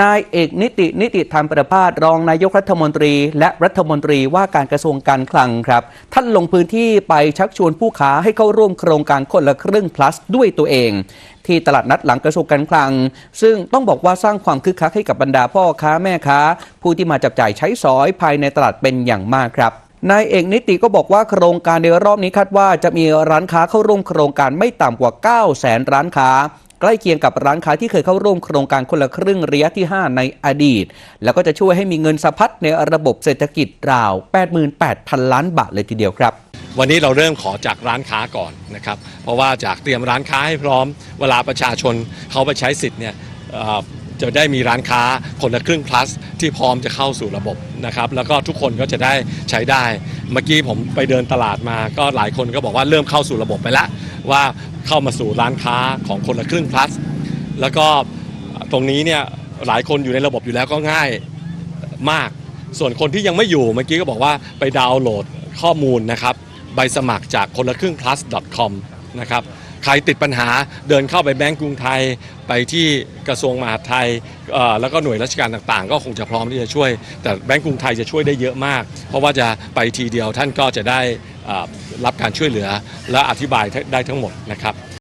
นายเอกนิตินิติธรรมประภาสรองนายกรัฐมนตรี และรัฐมนตรีว่าการกระทรวงการคลังครับ ท่านลงพื้นที่ไปชักชวนผู้ค้าให้เข้าร่วมโครงการคนละครึ่ง plus ด้วยตัวเอง ที่ตลาดนัดหลังกระทรวงการคลัง ซึ่งต้องบอกว่าสร้างความคึกคักให้กับบรรดาพ่อค้าแม่ค้า ผู้ที่มาจับจ่ายใช้สอยภายในตลาดเป็นอย่างมากครับนายเอกนิติก็บอกว่าโครงการในรอบนี้คาดว่าจะมีร้านค้าเข้าร่วมโครงการไม่ต่ำกว่า 9 0 0แสนร้านค้า ใกล้เคียงกับร้านค้าที่เคยเข้าร่วมโครงการคนละครึ่งระยะที่ 5 ในอดีต แล้วก็จะช่วยให้มีเงินสะพัดในระบบเศรษฐกิจราว 88,000 ล้านบาทเลยทีเดียวครับวันนี้เราเริ่มขอจากร้านค้าก่อนนะครับ เพราะว่าจากเตรียมร้านค้าให้พร้อม เวลาประชาชนเขาไปใช้สิทธิ์เนี่ยจะได้มีร้านค้าคนละครึ่ง plus ที่พร้อมจะเข้าสู่ระบบนะครับ แล้วก็ทุกคนก็จะได้ใช้ได้ เมื่อกี้ผมไปเดินตลาดมา ก็หลายคนก็บอกว่าเริ่มเข้าสู่ระบบไปแล้ว ว่าเข้ามาสู่ร้านค้าของคนละครึ่ง plus แล้วก็ตรงนี้เนี่ยหลายคนอยู่ในระบบอยู่แล้วก็ง่ายมาก ส่วนคนที่ยังไม่อยู่เมื่อกี้ก็บอกว่าไปดาวน์โหลดข้อมูลนะครับ ใบสมัครจากคนละครึ่ง plus com นะครับ ใครติดปัญหาเดินเข้าไปแบงก์กรุงไทย ไปที่กระทรวงมหาดไทยแล้วก็หน่วยราชการต่างๆ ก็คงจะพร้อมที่จะช่วย แต่แบงก์กรุงไทยจะช่วยได้เยอะมาก เพราะว่าจะไปทีเดียวท่านก็จะได้รับการช่วยเหลือและอธิบายได้ทั้งหมดนะครับ